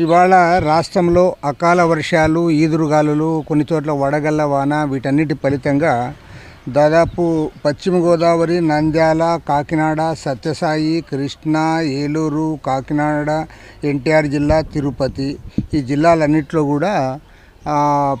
ఇవాళ రాష్ట్రంలో అకాల వర్షాలు ఈదురుగాలులు కొన్ని చోట్ల వడగళ్ళ వాన వీటన్నిటి ఫలితంగా దాదాపు పశ్చిమ గోదావరి నంద్యాల కాకినాడ సత్యసాయి కృష్ణా ఏలూరు కాకినాడ ఎన్టీఆర్ జిల్లా తిరుపతి ఈ జిల్లాలన్నింటిలో కూడా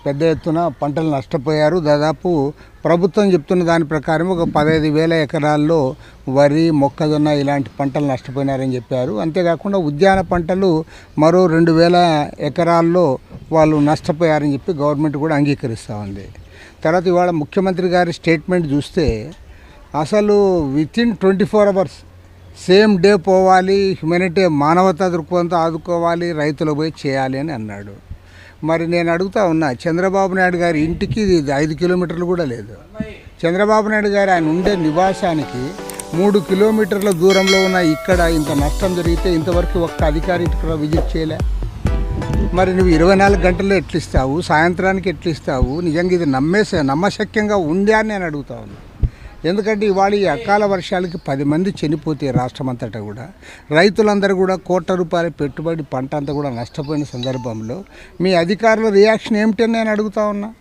పెద్ద ఎత్తున పంటలు నష్టపోయారు. దాదాపు ప్రభుత్వం చెప్తున్న దాని ప్రకారం ఒక పదహైదు వేల ఎకరాల్లో వరి మొక్కజొన్న ఇలాంటి పంటలు నష్టపోయినారని చెప్పారు. అంతేకాకుండా ఉద్యాన పంటలు మరో రెండు వేల ఎకరాల్లో వాళ్ళు నష్టపోయారని చెప్పి గవర్నమెంట్ కూడా అంగీకరిస్తూ ఉంది. తర్వాత ఇవాళ ముఖ్యమంత్రి గారి స్టేట్మెంట్ చూస్తే అసలు within twenty four hours same day పోవాలి హ్యుమానిటీ మానవతా దృక్పథంతో ఆదుకోవాలి రైతులు పోయి చేయాలి అని అన్నాడు. మరి నేను అడుగుతా ఉన్నా చంద్రబాబు నాయుడు గారి ఇంటికి ఇది ఐదు కిలోమీటర్లు కూడా లేదు. చంద్రబాబు నాయుడు గారు ఆయన ఉండే నివాసానికి మూడు కిలోమీటర్ల దూరంలో ఉన్న ఇక్కడ ఇంత నష్టం జరిగితే ఇంతవరకు ఒక్క అధికారి ఇక్కడ విజిట్ చేయలే. మరి నువ్వు ఇరవై నాలుగు గంటల్లో ఎట్లిస్తావు? సాయంత్రానికి ఎట్లిస్తావు? నిజంగా ఇది నమ్మేసే నమ్మశక్యంగా ఉందా అని నేను అడుగుతా ఉన్నాను ఎందుకంటే ఇవాళ ఈ అకాల వర్షాలకి పది మంది చనిపోతే రాష్ట్రం అంతటా కూడా రైతులందరూ కూడా కోట్ల రూపాయల పెట్టుబడి పంట అంతా కూడా నష్టపోయిన సందర్భంలో మీ అధికారుల రియాక్షన్ ఏమిటని నేను అడుగుతా ఉన్నా.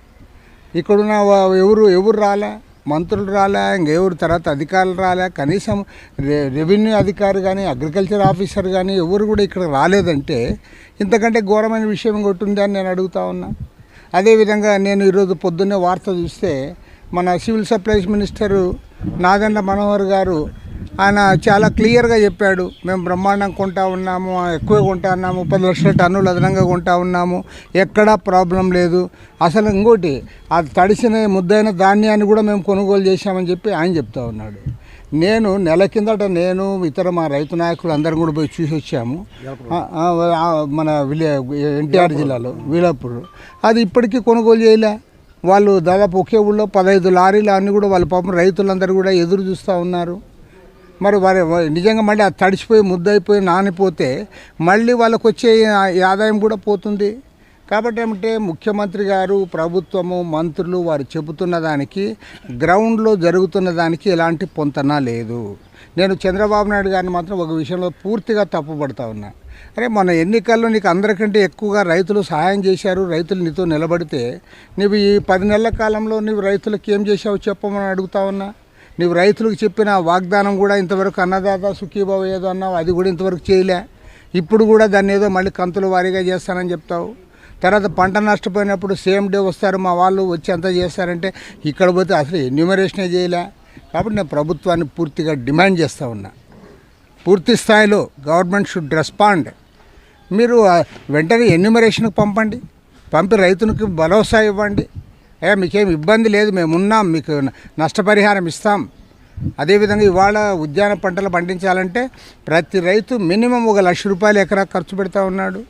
ఇక్కడున్న ఎవరు ఎవరు రాలే? మంత్రులు రాలే ఇంకెవరు తర్వాత అధికారులు రాలే? కనీసం రె- రెవెన్యూ అధికారి కానీ అగ్రికల్చర్ ఆఫీసర్ కానీ ఎవరు కూడా ఇక్కడ రాలేదంటే ఇంతకంటే ఘోరమైన విషయం కొట్టుందని నేను అడుగుతా ఉన్నా. అదేవిధంగా నేను ఈరోజు పొద్దున్నే వార్త చూస్తే మన civil supplies minister Nadendla Manohar garu ఆయన చాలా క్లియర్గా చెప్పాడు. మేము బ్రహ్మాండంగా కొంటా ఉన్నాము ఎక్కువ కొంటా ఉన్నాము పది లక్షల టన్నులు అదనంగా కొంటా ఉన్నాము ఎక్కడా ప్రాబ్లం లేదు. అసలు ఇంకోటి ఆ తడిసిన ముద్దైన ధాన్యాన్ని కూడా మేము కొనుగోలు చేశామని చెప్పి ఆయన చెప్తా ఉన్నాడు. నేను నెల కిందట నేను ఇతర మా రైతు నాయకులు అందరం కూడా పోయి చూసి వచ్చాము. మన విలే ఎన్టీఆర్ జిల్లాలో వీలాపూర్. అది ఇప్పటికీ కొనుగోలు చేయలే. వాళ్ళు దాదాపు ఒకే ఊళ్ళో పదహైదు లారీలు అన్నీ కూడా వాళ్ళు పాపం రైతులందరూ కూడా ఎదురు చూస్తూ ఉన్నారు. మరి వారి నిజంగా మళ్ళీ అది తడిచిపోయి ముద్దయిపోయి నానిపోతే మళ్ళీ వాళ్ళకు వచ్చే ఆదాయం కూడా పోతుంది. కాబట్టి ఏమంటే ముఖ్యమంత్రి గారు ప్రభుత్వము మంత్రులు వారు చెబుతున్న దానికి గ్రౌండ్లో జరుగుతున్న దానికి ఎలాంటి పొంతన లేదు. నేను చంద్రబాబు నాయుడు గారిని మాత్రం ఒక విషయంలో పూర్తిగా తప్పుపడతా ఉన్నా. అరే మన ఎన్నికల్లో నీకు అందరికంటే ఎక్కువగా రైతులు సహాయం చేశారు రైతులు నీతో నిలబడితే నువ్వు ఈ పది నెలల కాలంలో నువ్వు రైతులకు ఏం చేసావు చెప్పమని అడుగుతా ఉన్నా? నువ్వు రైతులకు చెప్పిన వాగ్దానం కూడా ఇంతవరకు అన్నదాత సుఖీభావ ఏదో అన్నావు అది కూడా ఇంతవరకు చేయలే. ఇప్పుడు కూడా దాన్ని ఏదో మళ్ళీ కంతుల వారీగా చేస్తానని చెప్తావు. తర్వాత పంట నష్టపోయినప్పుడు సేమ్ డే వస్తారు మా వాళ్ళు వచ్చి అంతా చేస్తారంటే ఇక్కడ పోతే అసలు ఎన్యూమరేషనే చేయలే. కాబట్టి నేను ప్రభుత్వాన్ని పూర్తిగా డిమాండ్ చేస్తూ ఉన్నా. పూర్తి స్థాయిలో గవర్నమెంట్ షుడ్ రెస్పాండ్. మీరు వెంటనే ఎన్యూమరేషన్కి పంపండి. పంపి రైతునికి భరోసా ఇవ్వండి. అయ్యా మీకేం ఇబ్బంది లేదు మేము ఉన్నాం మీకు నష్టపరిహారం ఇస్తాం. అదేవిధంగా ఇవాళ ఉద్యాన పంటలు పండించాలంటే ప్రతి రైతు మినిమం ఒక లక్ష రూపాయలు ఎకరా ఖర్చు పెడతా ఉన్నాడు.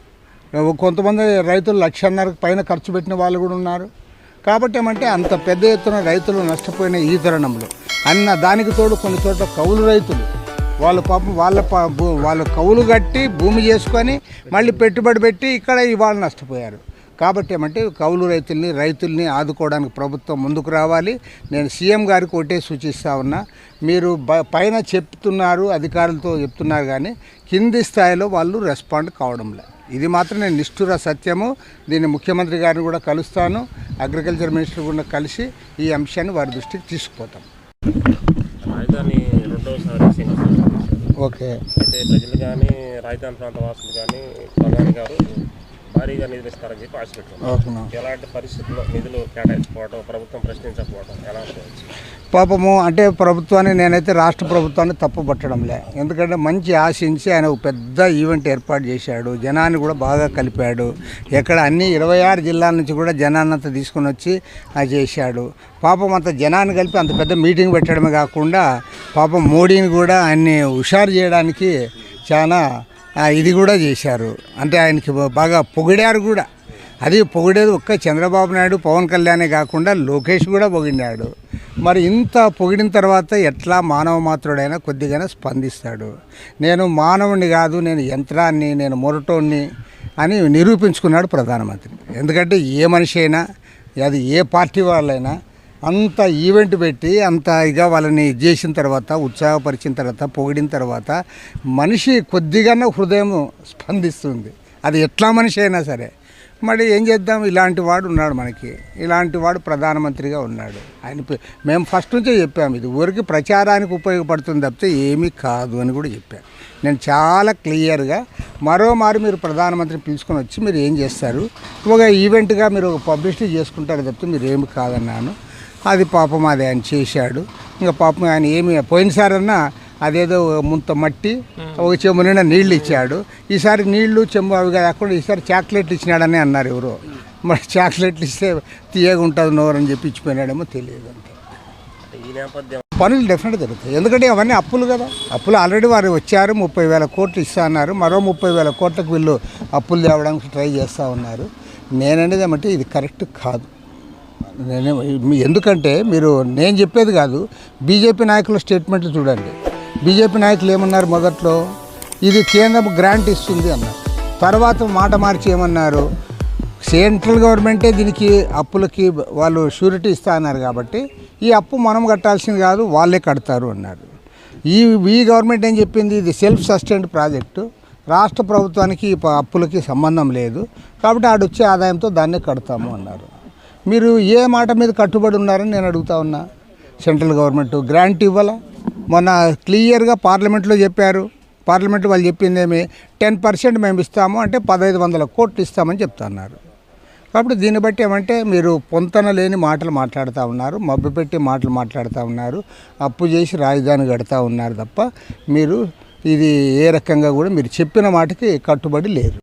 కొంతమంది రైతులు లక్షన్నరకు పైన ఖర్చు పెట్టిన వాళ్ళు కూడా ఉన్నారు. కాబట్టి ఏమంటే అంత పెద్ద ఎత్తున రైతులు నష్టపోయిన ఈ తరుణంలో. అన్న దానికి తోడు కొన్ని చోట్ల కౌలు రైతులు వాళ్ళు పాపం వాళ్ళ భూ- వాళ్ళు కౌలు కట్టి భూమి చేసుకొని మళ్ళీ పెట్టుబడి పెట్టి ఇక్కడ ఇవాళ నష్టపోయారు. కాబట్టి ఏమంటే కౌలు రైతుల్ని రైతుల్ని ఆదుకోవడానికి ప్రభుత్వం ముందుకు రావాలి. నేను సీఎం గారికి ఒకటే సూచిస్తా ఉన్నా. మీరు బ- పైన చెప్తున్నారు అధికారులతో చెప్తున్నారు కానీ కింది స్థాయిలో వాళ్ళు రెస్పాండ్ కావడంలే. ఇది మాత్రం నేను నిష్ఠుర సత్యము. దీన్ని ముఖ్యమంత్రి గారిని కూడా కలుస్తాను. అగ్రికల్చర్ మినిస్టర్ కూడా కలిసి ఈ అంశాన్ని వారి దృష్టికి తీసుకుపోతాం. ఓకే. అయితే ప్రజలు కానీ రాజధాని ప్రాంత వాసులు కానీ ప్రధాని గారు భారీగా నిధులు ఇస్తారని చెప్పి ఆశ పెట్టుకున్నారు ఓకేనా ఎలాంటి పరిస్థితుల్లో నిధులు కేటాయించుకోవడం ప్రభుత్వం ప్రశ్నించకపోవడం ఎలా అనుకోవచ్చు పాపము అంటే ప్రభుత్వాన్ని నేనైతే రాష్ట్ర ప్రభుత్వాన్ని తప్పు పట్టడంలే ఎందుకంటే మంచి ఆశించి ఆయన ఒక పెద్ద ఈవెంట్ ఏర్పాటు చేశాడు. జనాన్ని కూడా బాగా కలిపాడు. ఎక్కడ అన్ని ఇరవై ఆరు జిల్లాల నుంచి కూడా జనాన్ని అంతా తీసుకొని వచ్చి చేశాడు. పాపం అంత జనాన్ని కలిపి అంత పెద్ద మీటింగ్ పెట్టడమే కాకుండా పాపం మోడీని కూడా ఆయన్ని హుషారు చేయడానికి చాలా ఇది కూడా చేశారు. అంటే ఆయనకి బాగా పొగిడారు కూడా. అది పొగిడేది ఒక్క చంద్రబాబు నాయుడు పవన్ కళ్యాణే కాకుండా లోకేష్ కూడా పొగిడాడు. మరి ఇంత పొగిడిన తర్వాత ఎట్లా మానవ మాత్రుడైనా కొద్దిగానే స్పందిస్తాడు. నేను మానవుని కాదు నేను యంత్రాన్ని నేను మొరటోన్ని అని నిరూపించుకున్నాడు ప్రధానమంత్రి. ఎందుకంటే ఏ మనిషి అయినా అది ఏ పార్టీ వాళ్ళైనా అంత ఈవెంట్ పెట్టి అంత ఇక వాళ్ళని ఇది చేసిన తర్వాత ఉత్సాహపరిచిన తర్వాత పొగిడిన తర్వాత మనిషి కొద్దిగానే హృదయం స్పందిస్తుంది. అది ఎట్లా మనిషి అయినా సరే. మరి ఏం చేద్దాం? ఇలాంటి వాడు ఉన్నాడు మనకి. ఇలాంటి వాడు ప్రధానమంత్రిగా ఉన్నాడు. ఆయన పే- మేము ఫస్ట్ నుంచే చెప్పాము ఇది ఊరికి ప్రచారానికి ఉపయోగపడుతుంది తప్పితే ఏమీ కాదు అని కూడా చెప్పాను నేను చాలా క్లియర్గా మరోమారు మీరు ప్రధానమంత్రిని పిలుచుకొని వచ్చి మీరు ఏం చేస్తారు? ఒక ఈవెంట్గా మీరు ఒక పబ్లిసిటీ చేసుకుంటారు తప్పితే మీరు ఏమి కాదన్నాను. అది పాపం అది ఆయన చేశాడు. ఇంకా పాపం ఆయన ఏమి పోయినసారన్నా అదేదో ముంత మట్టి ఒక చెంబు నిండా నీళ్ళు ఇచ్చాడు. ఈసారి నీళ్ళు చెంబు అవి కాకుండా ఈసారి చాక్లెట్లు ఇచ్చినాడని అన్నారు ఎవరో. మరి చాక్లెట్లు ఇస్తే తీయగా ఉంటుంది నోరు అని చెప్పి ఇచ్చిపోయినాడేమో తెలియదు అంతే. పనులు డెఫినెట్ జరుగుతాయి. ఎందుకంటే అవన్నీ అప్పులు కదా. అప్పులు ఆల్రెడీ వారు వచ్చారు ముప్పై వేల కోట్లు ఇస్తా అన్నారు. మరో ముప్పై వేల కోట్లకు వీళ్ళు అప్పులు తేవడానికి ట్రై చేస్తూ ఉన్నారు. నేననేది ఏమంటే ఇది కరెక్ట్ కాదు. నేనే ఎందుకంటే మీరు నేను చెప్పేది కాదు బీజేపీ నాయకుల స్టేట్మెంట్లు చూడండి. బీజేపీ నాయకులు ఏమన్నారు మొదట్లో? ఇది కేంద్రం గ్రాంట్ ఇస్తుంది అన్నారు. తర్వాత మాట మార్చి ఏమన్నారు? సెంట్రల్ గవర్నమెంటే దీనికి అప్పులకి వాళ్ళు షూరిటీ ఇస్తా అన్నారు కాబట్టి ఈ అప్పు మనం కట్టాల్సింది కాదు వాళ్ళే కడతారు అన్నారు. ఈ ఈ గవర్నమెంట్ ఏం చెప్పింది? ఇది సెల్ఫ్ సస్టైన్డ్ ప్రాజెక్టు రాష్ట్ర ప్రభుత్వానికి అప్పులకి సంబంధం లేదు. కాబట్టి ఆడొచ్చే ఆదాయంతో దాన్నే కడతాము అన్నారు. మీరు ఏ మాట మీద కట్టుబడి ఉన్నారని నేను అడుగుతా ఉన్నా. సెంట్రల్ గవర్నమెంట్ గ్రాంట్ ఇవ్వాలా? మొన్న క్లియర్గా పార్లమెంట్లో చెప్పారు. పార్లమెంట్ వాళ్ళు చెప్పిందేమి టెన్ పర్సెంట్ మేము ఇస్తాము అంటే పదహైదు వందల కోట్లు ఇస్తామని చెప్తున్నారు కాబట్టి దీన్ని బట్టి ఏమంటే మీరు పొంతన లేని మాటలు మాట్లాడుతూ ఉన్నారు. మబ్బు పెట్టి మాటలు మాట్లాడుతూ ఉన్నారు. అప్పు చేసి రాజధాని కడతా ఉన్నారు తప్ప మీరు ఇది ఏ రకంగా కూడా మీరు చెప్పిన మాటకి కట్టుబడి లేరు